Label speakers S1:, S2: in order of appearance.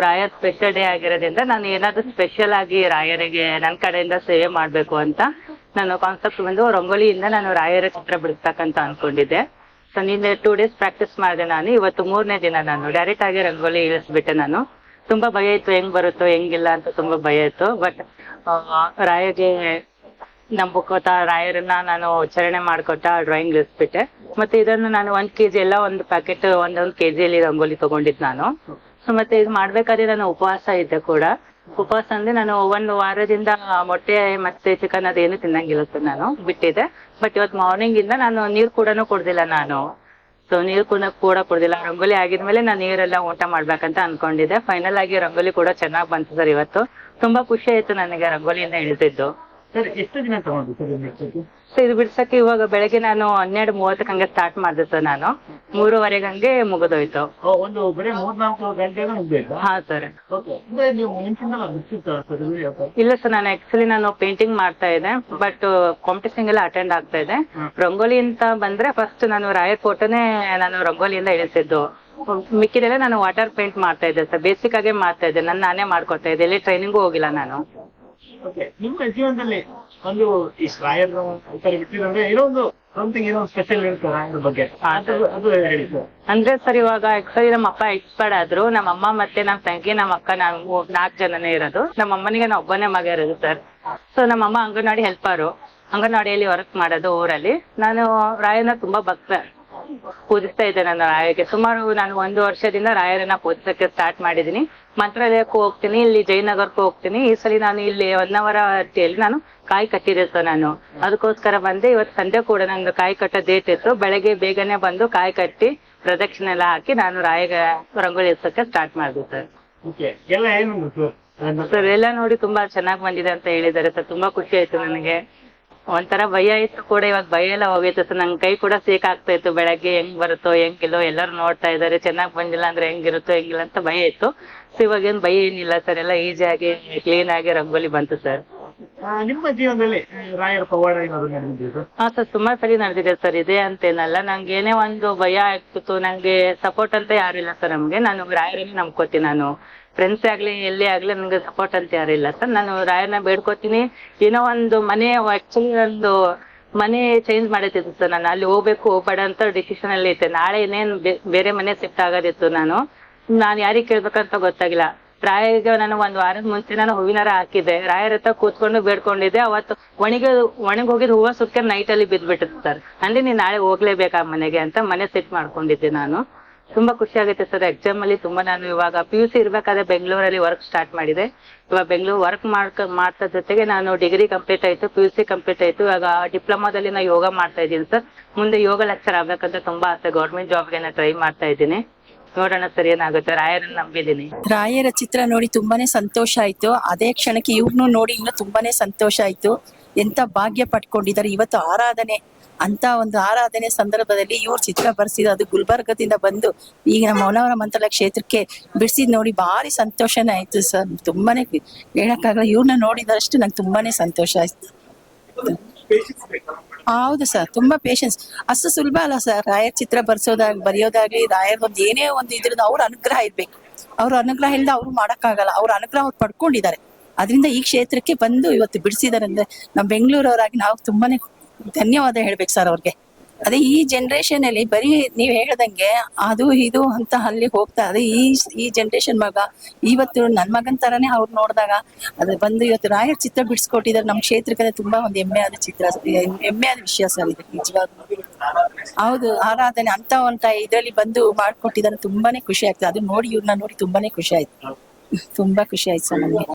S1: ರಾಯರ್ special day ಆಗಿರೋದ್ರಿಂದ ನಾನು ಏನಾದ್ರು ಸ್ಪೆಷಲ್ ಆಗಿ ರಾಯರಿಗೆ ನನ್ನ ಕಡೆಯಿಂದ ಸೇವೆ ಮಾಡಬೇಕು ಅಂತ ನಾನು ಕಾನ್ಸೆಪ್ಟ್ ಬಂದು ರಂಗೋಲಿಯಿಂದ ನಾನು ರಾಯರ ಚಿತ್ರ ಬಿಡಿಸ್ತಕ್ಕಂತ ಅನ್ಕೊಂಡಿದ್ದೆ. ಸೊ ನಿನ್ನೆ ಟೂ ಡೇಸ್ ಪ್ರಾಕ್ಟೀಸ್ ಮಾಡಿದೆ ನಾನು. ಇವತ್ತು ಮೂರನೇ ದಿನ ನಾನು. ಡೈರೆಕ್ಟ್ ಆಗಿ ರಂಗೋಲಿ ಇಳಿಸ್ಬಿಟ್ಟೆ ನಾನು. ತುಂಬಾ ಭಯ ಇತ್ತು. ಹೆಂಗ್ ಬರುತ್ತೋ, ಹೆಂಗಿಲ್ಲ ಅಂತ ತುಂಬಾ ಭಯ ಇತ್ತು. ಬಟ್ ರಾಯಗೆ ನಂಬಕೋತ, ರಾಯರನ್ನ ನಾನು ಉಚ್ಚಾರಣೆ ಮಾಡ್ಕೊಟ್ಟ ಡ್ರಾಯಿಂಗ್ ಇಳಿಸ್ಬಿಟ್ಟೆ. ಮತ್ತೆ ಇದನ್ನು ನಾನು ಒಂದ್ ಕೆಜಿ ಎಲ್ಲ ಒಂದು ಪ್ಯಾಕೆಟ್ ಒಂದೊಂದು ಕೆಜಿಯಲ್ಲಿ ರಂಗೋಲಿ ತಗೊಂಡಿದ್ ನಾನು. ಸೊ ಮತ್ತೆ ಇದು ಮಾಡ್ಬೇಕಾದ್ರೆ ನಾನು ಉಪವಾಸ ಇದ್ದೆ ಕೂಡ. ಉಪವಾಸ ಅಂದ್ರೆ ನಾನು ಒಂದು ವಾರದಿಂದ ಮೊಟ್ಟೆ ಮತ್ತೆ ಚಿಕನ್ ಅದೇನು ತಿನ್ನಂಗಿಲ್ಲ ಸರ್ ನಾನು ಬಿಟ್ಟಿದ್ದೆ. ಬಟ್ ಇವತ್ತು ಮಾರ್ನಿಂಗ್ ಇಂದ ನಾನು ನೀರ್ ಕೂಡ ಕುಡ್ದಿಲ್ಲ ನಾನು. ಸೊ ನೀರು ಕೂಡ ಕೂಡ ಕುಡ್ದಿಲ್ಲ. ರಂಗೋಲಿ ಆಗಿದ್ಮೇಲೆ ನಾನು ನೀರೆಲ್ಲ ಊಟ ಮಾಡ್ಬೇಕಂತ ಅನ್ಕೊಂಡಿದ್ದೆ. ಫೈನಲ್ ಆಗಿ ರಂಗೋಲಿ ಕೂಡ ಚೆನ್ನಾಗಿ ಬಂತು ಸರ್ ಇವತ್ತು. ತುಂಬಾ ಖುಷಿ ಆಯ್ತು ನನಗೆ ರಂಗೋಲಿಯಿಂದ ಇಳಿದಿದ್ದು.
S2: ಸರ್ ಎಷ್ಟು ದಿನ ತಗೊಂಡು ಸರ್ ಇದು ಬಿಡ್ಸಕ್ಕೆ?
S1: ಸೊ ಇದು ಬಿಡ್ಸಕ್ಕೆ ಇವಾಗ ಬೆಳಗ್ಗೆ ನಾನು ಹನ್ನೆರಡು ಮೂವತ್ತಕ್ಕೆ ಹಂಗೆ ಸ್ಟಾರ್ಟ್ ಮಾಡಿದೆ ಸರ್ ನಾನು. ಮೂರುವರೆಗೆ ಹಂಗೆ ಮುಗಿದೋಯ್ತು.
S2: ಓ, ಒಂದು ಬರೀ ಮೂರ್ನಾಲ್ಕು ಗಂಟೆಗೆ
S1: ಹಾ ಸರ್.
S2: ಓಕೆ ಅಂದ್ರೆ ನೀವು ಮುಂಚಿನ ಬಿಡ್ಸಿರ್ತಾರ ಸರ್ ಇದು ಯಾವ
S1: ಇಲ್ಲ ಸರ್ ನಾನು ಆಕ್ಚುಲಿ ನಾನು ಪೇಂಟಿಂಗ್ ಮಾಡ್ತಾ ಇದ್ದೆ ಬಟ್ ಕಾಂಪಿಟೇಷನ್ ಎಲ್ಲ ಅಟೆಂಡ್ ಆಗ್ತಾ ಇದೆ. ರಂಗೋಲಿ ಅಂತ ಬಂದ್ರೆ ಫಸ್ಟ್ ನಾನು ರಾಯರ್ ಫೋಟೋನೇ ನಾನು ರಂಗೋಲಿಯಿಂದ ಇಳಿಸಿದ್ದು ಮಿಕ್ಕಿದೆಲ್ಲ ನಾನು ವಾಟರ್ ಪೇಂಟ್ ಮಾಡ್ತಾ ಇದ್ದೆ ಸರ್ ಬೇಸಿಕ್ ಆಗೇ ಮಾಡ್ತಾ ಇದ್ದೆ ನಾನು ನಾನೇ ಮಾಡ್ಕೊತಾ ಇದ್ದೆ ಎಲ್ಲಿ ಟ್ರೈನಿಂಗು ಹೋಗಿಲ್ಲ ನಾನು.
S2: ಓಕೆ ನಿಮ್ಮ ಜೀವನದಲ್ಲಿ ಒಂದು ಈ ತರ ಬಿಟ್ಟಿದ್ರೆ ಏನೋ ಒಂದು ಸಮಥಿಂಗ್ ಏನೋ ಸ್ಪೆಷಲ್ ಇರುತ್ತೆ ರಾಯರ್ ಬಗ್ಗೆ. ಅದು ಹೇಳಿ ಸರ್
S1: ಅಂದ್ರೆ ಸರ್, ಇವಾಗ ಆಕ್ಚುಲಿ ನಮ್ಮ ಅಪ್ಪ ಎಕ್ಸ್ಪೈರ್ಡ್ ಆದ್ರು. ನಮ್ಮ ಅಮ್ಮ ಮತ್ತೆ ನಮ್ ತಂಗಿ, ನಮ್ಮ ಅಕ್ಕ ನಾವು ನಾಲ್ಕು ಜನನೇ ಇರೋದು. ನಮ್ಮ ಅಮ್ಮನಿಗೆ ನಾ ಒಬ್ಬನೇ ಮಗ ಇರೋದು ಸರ್. ಸೊ ನಮ್ಮ ಅಮ್ಮ ಅಂಗನವಾಡಿ ಹೆಲ್ಪರು ಅಂಗನವಾಡಿಯಲ್ಲಿ ವರ್ಕ್ ಮಾಡೋದು ಊರಲ್ಲಿ. ನಾನು ರಾಯನ ತುಂಬಾ ಭಕ್ತ. ಪೂಜಿಸ್ತಾ ಇದ್ದೆ ನಾನು ರಾಯರಿಗೆ. ಸುಮಾರು ನಾನು ಒಂದು ವರ್ಷದಿಂದ ರಾಯರನ್ನ ಪೂಜಿಸಕ್ಕೆ ಸ್ಟಾರ್ಟ್ ಮಾಡಿದೀನಿ ಮಂತ್ರಾಲಯಕ್ಕೂ ಹೋಗ್ತೀನಿ ಇಲ್ಲಿ ಜಯನಗರಕ್ಕೂ ಹೋಗ್ತೀನಿ. ಈ ಸಲ ನಾನು ಇಲ್ಲಿ ಹೊನ್ನವರ ಹಟ್ಟಿಯಲ್ಲಿ ನಾನು ಕಾಯಿ ಕಟ್ಟಿದೆ ಸರ್ ನಾನು. ಅದಕ್ಕೋಸ್ಕರ ಬಂದೆ ಇವತ್ತು ಸಂಜೆ ಕೂಡ ನಂಗೆ ಕಾಯಿ ಕಟ್ಟೋ ಡೇಟ್ ಇತ್ತು. ಬೆಳಗ್ಗೆ ಬೇಗನೆ ಬಂದು ಕಾಯಿ ಕಟ್ಟಿ ಪ್ರದಕ್ಷಿಣೆ ಎಲ್ಲ ಹಾಕಿ ನಾನು ರಾಯಗ ರಂಗೋಲಿ ಇರ್ಸಕ್ಕೆ ಸ್ಟಾರ್ಟ್ ಮಾಡಿದೆ ಸರ್.
S2: ಸರ್
S1: ಎಲ್ಲ ನೋಡಿ ತುಂಬಾ ಚೆನ್ನಾಗಿ ಬಂದಿದೆ ಅಂತ ಹೇಳಿದ್ದಾರೆ ಸರ್. ತುಂಬಾ ಖುಷಿ ಆಯ್ತು ನನಗೆ. ಒಂಥರ ಭಯ ಇತ್ತು ಕೂಡ, ಇವಾಗ ಭಯ ಎಲ್ಲ ಹೋಗಿತ್ತು ಸರ್. ನಂಗೆ ಕೈ ಕೂಡ ಸೇಕ್ ಆಗ್ತಾ ಇತ್ತು ಬೆಳಗ್ಗೆ. ಹೆಂಗ್ ಬರುತ್ತೋ ಹೆಂಗಿಲ್ಲೋ ಎಲ್ಲರೂ ನೋಡ್ತಾ ಇದಾರೆ. ಚೆನ್ನಾಗಿ ಬಂದಿಲ್ಲ ಅಂದ್ರೆ ಹೆಂಗಿರುತ್ತೋ ಹೆಂಗಿಲ್ಲ ಅಂತ ಭಯ ಇತ್ತು. ಸೊ ಇವಾಗ ಏನ್ ಭಯ ಏನಿಲ್ಲ ಸರ್. ಎಲ್ಲ ಈಸಿಯಾಗಿ ಕ್ಲೀನ್ ಆಗಿ ರಂಗೋಲಿ ಬಂತು ಸರ್.
S2: ನಿಮ್ಮ ಜೀವನದಲ್ಲಿ ರಾಯರ ಪವಾಡ ಏನಾದ್ರು ನಡೆದಿದೆ ಸರ್
S1: ಹಾ ಸರ್, ಸುಮಾರು ಸರಿ ನಡೆದಿದೆ ಸರ್, ಇದೆ ಅಂತೇನಲ್ಲ, ನಂಗೆ ಏನೇ ಒಂದು ಭಯ ಆಗ್ತಿತ್ತು, ನಂಗೆ ಸಪೋರ್ಟ್ ಅಂತ ಯಾರು ಇಲ್ಲ ಸರ್ ನಮ್ಗೆ. ನಾನು ರಾಯರನ್ನೇ ನಂಬ್ಕೋತೀನಿ ನಾನು. ಫ್ರೆಂಡ್ಸ್ ಆಗ್ಲಿ, ಎಲ್ಲೇ ಆಗ್ಲಿ ನನಗೆ ಸಪೋರ್ಟ್ ಅಂತ ಯಾರು ಇಲ್ಲ ಸರ್. ನಾನು ರಾಯರನ್ನ ಬೇಡ್ಕೋತೀನಿ. ಏನೋ ಒಂದು ಮನೆ ಆಕ್ಚುಲಿ ಒಂದು ಮನೆ ಚೇಂಜ್ ಮಾಡೈತಿತ್ತು ಸರ್ ನಾನು. ಅಲ್ಲಿ ಹೋಗ್ಬೇಕು, ಹೋಗ್ಬೇಡ ಅಂತ ಡಿಸಿಷನ್ ಅಲ್ಲಿ ಇದ್ದೆ. ನಾಳೆ ಇನ್ನೇನು ಬೇರೆ ಮನೆ ಶಿಫ್ಟ್ ಆಗೋದಿತ್ತು ನಾನು. ನಾನು ಯಾರಿಗೆ ಕೇಳ್ಬೇಕಂತ ಗೊತ್ತಾಗಿಲ್ಲ. ರಾಯರಿಗೆ ನಾನು ಒಂದ್ ವಾರದ ಮುಂಚೆ ನಾನು ಹೂವಿನಾರ ಹಾಕಿದ್ದೆ. ರಾಯರ ಹತ್ರ ಕೂತ್ಕೊಂಡು ಬೇಡ್ಕೊಂಡಿದ್ದೆ. ಅವತ್ತು ಒಣಗಿ ಒಣಗಿ ಹೋಗಿದ್ ಹೂವ ಸುತ್ತ ನೈಟ್ ಅಲ್ಲಿ ಬಿದ್ದ್ಬಿಟ್ಟಿತ್ತು ಸರ್ ಅಂದ್ರೆ ನೀನ್ ನಾಳೆ ಹೋಗ್ಲೇಬೇಕಾ ಮನೆಗೆ ಅಂತ ಮನೆ ಸೆಟ್ ಮಾಡ್ಕೊಂಡಿದ್ದೆ ನಾನು. ತುಂಬಾ ಖುಷಿ ಆಗುತ್ತೆ ಸರ್ ಎಕ್ಸಾಮ್ ಅಲ್ಲಿ ತುಂಬಾ ನಾನು ಇವಾಗ ಪಿ ಯು ಸಿ ಇರ್ಬೇಕಾದ್ರೆ ಬೆಂಗಳೂರಲ್ಲಿ ವರ್ಕ್ ಸ್ಟಾರ್ಟ್ ಮಾಡಿದೆ. ಇವಾಗ ಬೆಂಗಳೂರು ವರ್ಕ್ ಮಾಡ್ಕ, ಮಾಡ್ತಾ ಜೊತೆಗೆ ನಾನು ಡಿಗ್ರಿ ಕಂಪ್ಲೀಟ್ ಆಯ್ತು ಪಿ ಯು ಸಿ ಕಂಪ್ಲೀಟ್ ಆಯ್ತು. ಇವಾಗ ಡಿಪ್ಲೊಮಾದಲ್ಲಿ ನಾ ಯೋಗ ಮಾಡ್ತಾ ಇದ್ದೀನಿ ಸರ್ ಮುಂದೆ ಯೋಗ ಲೆಕ್ಚರ್ ಆಗ್ಬೇಕಂತ ತುಂಬಾ ಆಸೆ. ಗೌರ್ಮೆಂಟ್ ಜಾಬ್ಗೆ ನಾನು ಟ್ರೈ ಮಾಡ್ತಾ ಇದ್ದೀನಿ. ನೋಡೋಣ ಸರ್ ಏನಾಗುತ್ತೆ ರಾಯರನ್ನ ನಂಬಿದೀನಿ
S3: ರಾಯರ ಚಿತ್ರ ನೋಡಿ ತುಂಬಾನೇ ಸಂತೋಷ ಆಯ್ತು. ಅದೇ ಕ್ಷಣಕ್ಕೆ ಇವ್ರನ್ನು ನೋಡಿ ಇನ್ನು ತುಂಬಾನೇ ಸಂತೋಷ ಆಯ್ತು. ಎಂತ ಭಾಗ್ಯ ಪಟ್ಕೊಂಡಿದ್ದಾರೆ ಇವತ್ತು ಆರಾಧನೆ. ಅಂತ ಒಂದು ಆರಾಧನೆ ಸಂದರ್ಭದಲ್ಲಿ ಇವ್ರ ಚಿತ್ರ ಬರ್ಸಿದ್ರು ಅದು ಗುಲ್ಬರ್ಗದಿಂದ ಬಂದು ಈಗ ನಮ್ಮ ಮೌನವರ ಮಂತ್ರಾಲಯ ಕ್ಷೇತ್ರಕ್ಕೆ ಬಿಡಿಸಿದ್ ನೋಡಿ ಭಾರಿ ಸಂತೋಷನೇ ಆಯ್ತು ಸರ್. ತುಂಬಾನೇ ಹೇಳಕ್ಕಾಗಲ್ಲ. ಇವ್ರನ್ನ ನೋಡಿದಷ್ಟು ನಂಗೆ ತುಂಬಾನೇ ಸಂತೋಷ ಆಯ್ತು. ಹೌದು ಸರ್, ತುಂಬಾ ಪೇಷನ್ಸ್ ಅಷ್ಟು ಸುಲಭ ಅಲ್ಲ ಸರ್ ರಾಯರ್ ಚಿತ್ರ ಬರ್ಸೋದಾಗ್, ಬರೆಯೋದಾಗ್ಲಿ, ರಾಯರ್ ಒಂದು ಏನೇ ಒಂದು ಇದ್ರದ್ದು ಅವ್ರ ಅನುಗ್ರಹ ಇರ್ಬೇಕು. ಅವ್ರ ಅನುಗ್ರಹ ಇಲ್ಲದ ಅವ್ರು ಮಾಡಕ್ಕಾಗಲ್ಲ, ಅವ್ರ ಅನುಗ್ರಹ ಅವ್ರು ಪಡ್ಕೊಂಡಿದ್ದಾರೆ. ಅದರಿಂದ ಈ ಕ್ಷೇತ್ರಕ್ಕೆ ಬಂದು ಇವತ್ತು ಬಿಡಿಸಿದ್ದಾರೆ ಅಂದ್ರೆ ನಮ್ಮ ಬೆಂಗಳೂರವರಾಗಿ ನಾವು ತುಂಬಾನೇ ಧನ್ಯವಾದ ಹೇಳ್ಬೇಕು ಸರ್ ಅವ್ರಿಗೆ. ಅದೇ ಈ ಜನರೇಷನ್ ಅಲ್ಲಿ ಬರೀ ನೀವ್ ಹೇಳ್ದಂಗೆ ಅದು ಇದು ಅಂತ ಅಲ್ಲಿ ಹೋಗ್ತಾ, ಅದೇ ಈ ಈ ಜನರೇಷನ್ ಮಗ ಇವತ್ತು ನನ್ ಮಗನ್ ತರಾನೇ ಅವ್ರು ನೋಡಿದಾಗ ಅದು ಬಂದು ಇವತ್ತು ರಾಯರ್ ಚಿತ್ರ ಬಿಡಿಸ್ಕೊಟ್ಟಿದ್ರೆ ನಮ್ಮ ಕ್ಷೇತ್ರಕ್ಕೆ ತುಂಬಾ ಒಂದು ಹೆಮ್ಮೆ ಆದ ಚಿತ್ರ ಹೆಮ್ಮೆ ಆದ ವಿಷಯ ಸರ್ ಇದು, ನಿಜವಾಗ್ಲೂ. ಹೌದು, ಆರಾಧನೆ ಅಂತ ಅಂತ ಇದರಲ್ಲಿ ಬಂದು ಮಾಡ್ಕೊಟ್ಟಿದ್ದಾರೆ. ತುಂಬಾನೇ ಖುಷಿ ಆಗ್ತದೆ ಅದು ನೋಡಿ ಇವ್ರನ್ನ ನೋಡಿ ತುಂಬಾನೇ ಖುಷಿ ಆಯ್ತು. ತುಂಬಾ ಖುಷಿ ಆಯ್ತು ಸರ್ ನಮ್ಗೆ.